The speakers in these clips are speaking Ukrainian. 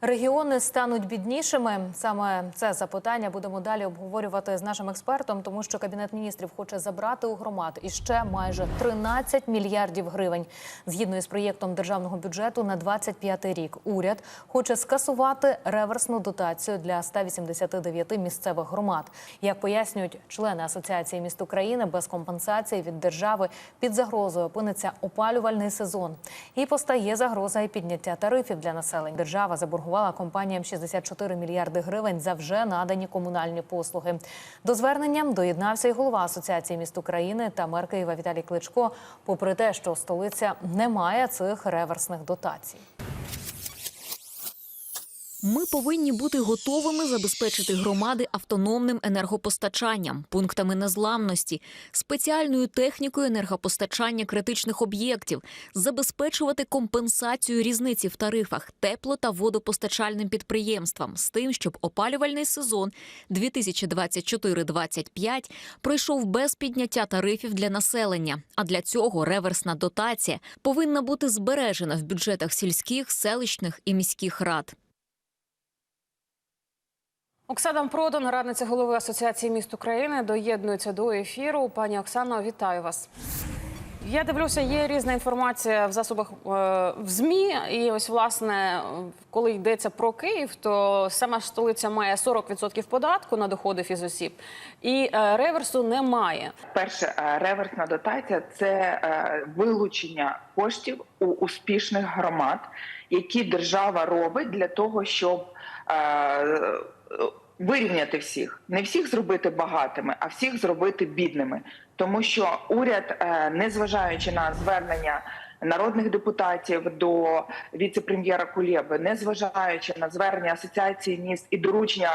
Регіони стануть біднішими. Саме це запитання будемо далі обговорювати з нашим експертом, тому що кабінет міністрів хоче забрати у громад іще майже 13 мільярдів гривень. Згідно із проєктом державного бюджету на 25 рік, уряд хоче скасувати реверсну дотацію для 189 місцевих громад. Як пояснюють члени асоціації міст України, без компенсації від держави під загрозою опиниться опалювальний сезон. І постає загроза і підняття тарифів для населення. Держава заборгувала компаніям 64 мільярди гривень за вже надані комунальні послуги. До звернення доєднався і голова асоціації міст України та мер Києва Віталій Кличко. Попри те, що столиця не має цих реверсних дотацій. Ми повинні бути готовими забезпечити громади автономним енергопостачанням, пунктами незламності, спеціальною технікою енергопостачання критичних об'єктів, забезпечувати компенсацію різниці в тарифах тепло та водопостачальним підприємствам з тим, щоб опалювальний сезон 2024-2025 пройшов без підняття тарифів для населення. А для цього реверсна дотація повинна бути збережена в бюджетах сільських, селищних і міських рад. Оксана Продан, радниця голови Асоціації міст України, доєднується до ефіру. Пані Оксано, вітаю вас. Я дивлюся, є різна інформація в засобах е, в змі. І ось власне, коли йдеться про Київ, то сама столиця має 40% податку на доходи фізосіб, і е, реверсу немає. Перше, е, реверсна дотація це вилучення коштів у успішних громад, які держава робить для того, щоб вирівняти всіх, не всіх зробити багатими, а всіх зробити бідними. Тому що уряд, е, незважаючи на звернення народних депутатів до віце-прем'єра Кулєби, незважаючи на звернення асоціації міст і доручення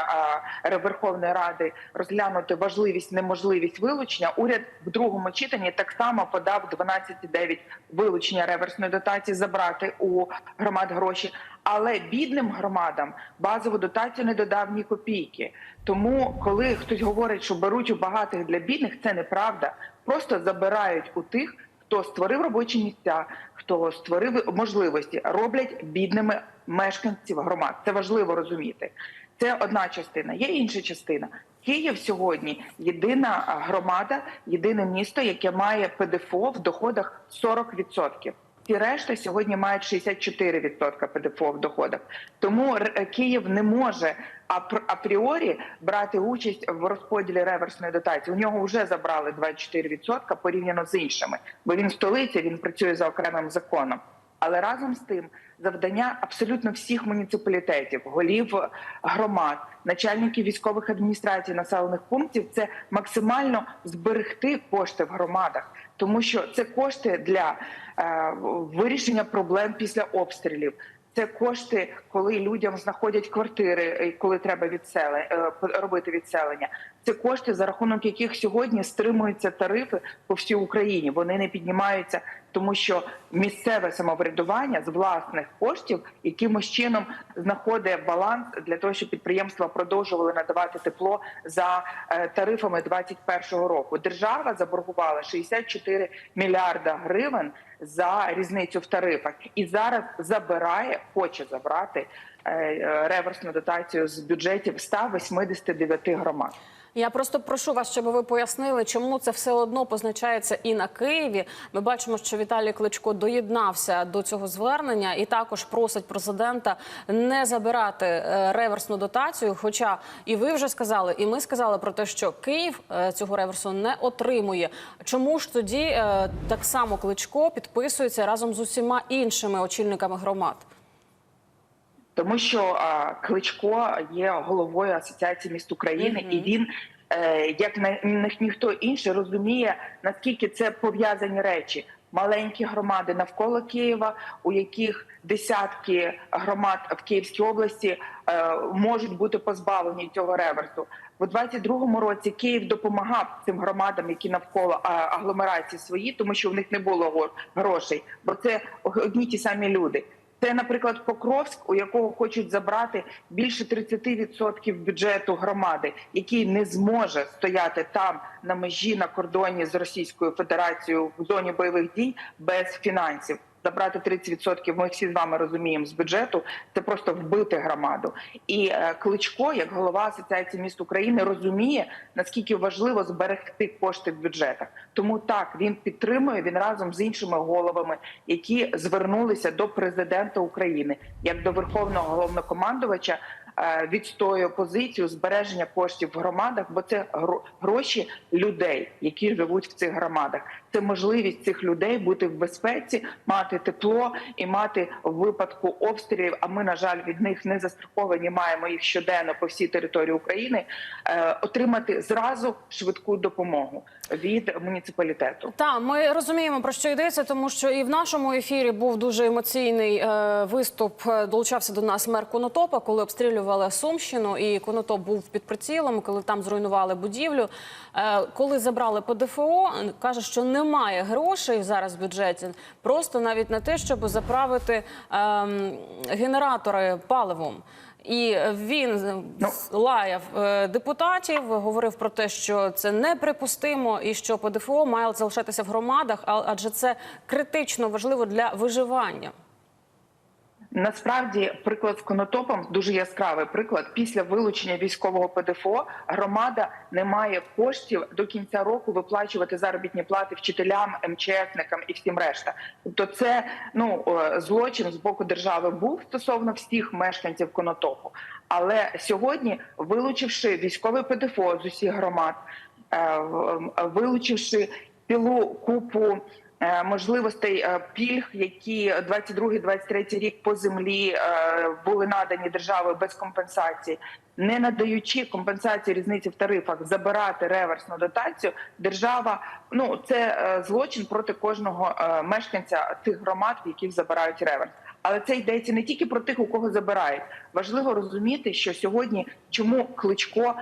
Верховної Ради розглянути важливість, неможливість вилучення, уряд в другому читанні так само подав 12,9 вилучення реверсної дотації забрати у громад гроші. Але бідним громадам базову дотацію не додав ні копійки. Тому, коли хтось говорить, що беруть у багатих для бідних, це неправда. Просто забирають у тих, хто створив робочі місця, хто створив можливості, роблять бідними мешканців громад. Це важливо розуміти. Це одна частина. Є інша частина. Київ сьогодні єдина громада, єдине місто, яке має ПДФО в доходах 40%. Ті решта сьогодні мають 64% ПДФО в доходах. Тому Р- Київ не може апр- апріорі брати участь в розподілі реверсної дотації. У нього вже забрали 24% порівняно з іншими, бо він столиця, він працює за окремим законом. Але разом з тим завдання абсолютно всіх муніципалітетів, голів громад, начальників військових адміністрацій населених пунктів це максимально зберегти кошти в громадах, тому що це кошти для е, вирішення проблем після обстрілів. Це кошти, коли людям знаходять квартири, е, коли треба відселе е, робити відселення. Це кошти, за рахунок яких сьогодні стримуються тарифи по всій Україні. Вони не піднімаються, тому що місцеве самоврядування з власних коштів якимось чином знаходить баланс для того, щоб підприємства продовжували надавати тепло за е, тарифами 2021 року. Держава заборгувала 64 мільярда гривень за різницю в тарифах і зараз забирає, хоче забрати е, е, реверсну дотацію з бюджетів 189 громад. Я просто прошу вас, щоб ви пояснили, чому це все одно позначається і на Києві. Ми бачимо, що Віталій Кличко доєднався до цього звернення і також просить президента не забирати е, реверсну дотацію. Хоча і ви вже сказали, і ми сказали про те, що Київ е, цього реверсу не отримує. Чому ж тоді е, так само Кличко підписується разом з усіма іншими очільниками громад? Тому що а, Кличко є головою асоціації міст України, Мгм. і він, е, як на ні- ніхто інший, розуміє наскільки це пов'язані речі. Маленькі громади навколо Києва, у яких десятки громад в Київській області е, можуть бути позбавлені цього реверсу. У 22-му році Київ допомагав цим громадам, які навколо агломерації свої, тому що в них не було грошей, бо це одні ті самі люди. Це, наприклад, Покровськ, у якого хочуть забрати більше 30% бюджету громади, який не зможе стояти там на межі на кордоні з Російською Федерацією в зоні бойових дій без фінансів. Забрати 30%, Ми всі з вами розуміємо з бюджету. Це просто вбити громаду. І е, Кличко, як голова асоціації міст України, розуміє наскільки важливо зберегти кошти в бюджетах. Тому так він підтримує він разом з іншими головами, які звернулися до президента України як до верховного головнокомандувача. Е, Відстоює позицію збереження коштів в громадах, бо це гро- гроші людей, які живуть в цих громадах. Це можливість цих людей бути в безпеці, мати тепло і мати в випадку обстрілів. А ми, на жаль, від них не застраховані. Маємо їх щоденно по всій території України. е, Отримати зразу швидку допомогу від муніципалітету. Та ми розуміємо про що йдеться, тому що і в нашому ефірі був дуже емоційний е, виступ. Е, Долучався до нас мер Конотопа, коли обстрілювали Сумщину, і Конотоп був під прицілом, коли там зруйнували будівлю. Е, коли забрали по ДФО, каже, що немає грошей зараз в бюджеті, просто навіть на те, щоб заправити ем, генератори паливом. І він лаяв е, депутатів, говорив про те, що це неприпустимо і що ПДФО має залишатися в громадах, адже це критично важливо для виживання. Насправді, приклад з конотопом дуже яскравий приклад. Після вилучення військового ПДФО громада не має коштів до кінця року виплачувати заробітні плати вчителям, МЧСникам і всім решта. Тобто, це ну е, злочин з боку держави був стосовно всіх мешканців конотопу. Але сьогодні, вилучивши військове ПДФО з усіх громад, е, вилучивши цілу купу можливостей е, пільг, які 22-23 рік по землі е, були надані державою без компенсації, не надаючи компенсації різниці в тарифах, забирати реверсну дотацію, держава ну це е, злочин проти кожного е, мешканця тих громад, в яких забирають реверс. Але це йдеться не тільки про тих, у кого забирають. Важливо розуміти, що сьогодні чому кличко е,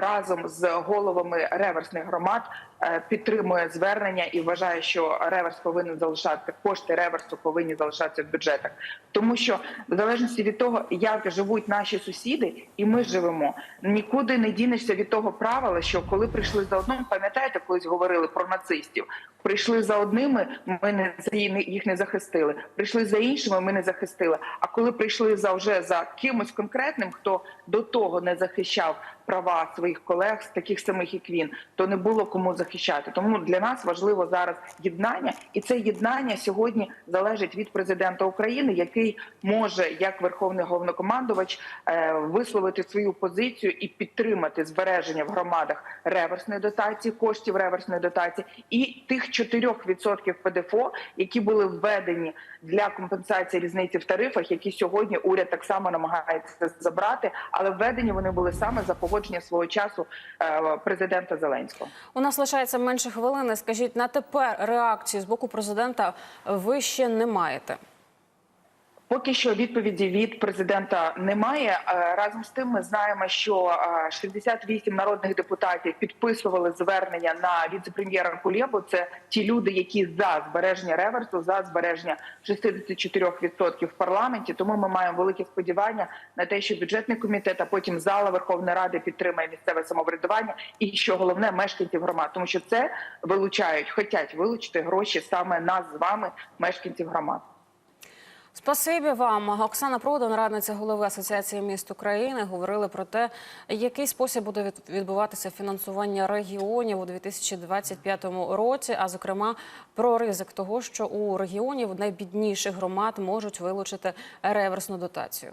разом з головами реверсних громад е, підтримує звернення і вважає, що реверс повинен залишати кошти реверсу повинні залишатися в бюджетах, тому що в залежності від того, як живуть наші сусіди, і ми живемо, нікуди не дінешся від того правила, що коли прийшли за одним, пам'ятаєте, колись говорили про нацистів. Прийшли за одними, ми не за їх не захистили. Прийшли за іншими, ми не захистили. А коли прийшли за вже за кимось конкретним, хто до того не захищав права своїх колег, з таких самих як він, то не було кому захищати. Тому для нас важливо зараз єднання, і це єднання сьогодні залежить від президента України, який може, як верховний головнокомандувач, е, висловити свою позицію і підтримати збереження в громадах реверсної дотації, коштів реверсної дотації і тих 4% ПДФО, які були введені для компенсації різниці в тарифах, які сьогодні уряд так само намагається забрати, але введені вони були саме за погодження свого часу е, президента Зеленського. У нас лишається менше хвилини. Скажіть, на тепер реакції з боку президента ви ще не маєте. Поки що відповіді від президента немає. Е, Разом з тим, ми знаємо, що е, 68 народних депутатів підписували звернення на віце-прем'єра Кулєбу. Це ті люди, які за збереження реверсу, за збереження 64% в парламенті. Тому ми маємо велике сподівання на те, що бюджетний комітет, а потім зала Верховної Ради підтримає місцеве самоврядування, і що головне мешканців громад, тому що це вилучають, хочуть вилучити гроші саме нас з вами, мешканців громад. Спасибі вам, Оксана Продан, радниця голови Асоціації міст України, говорили про те, який спосіб буде відбуватися фінансування регіонів у 2025 році, а зокрема про ризик того, що у регіонів найбідніших громад можуть вилучити реверсну дотацію.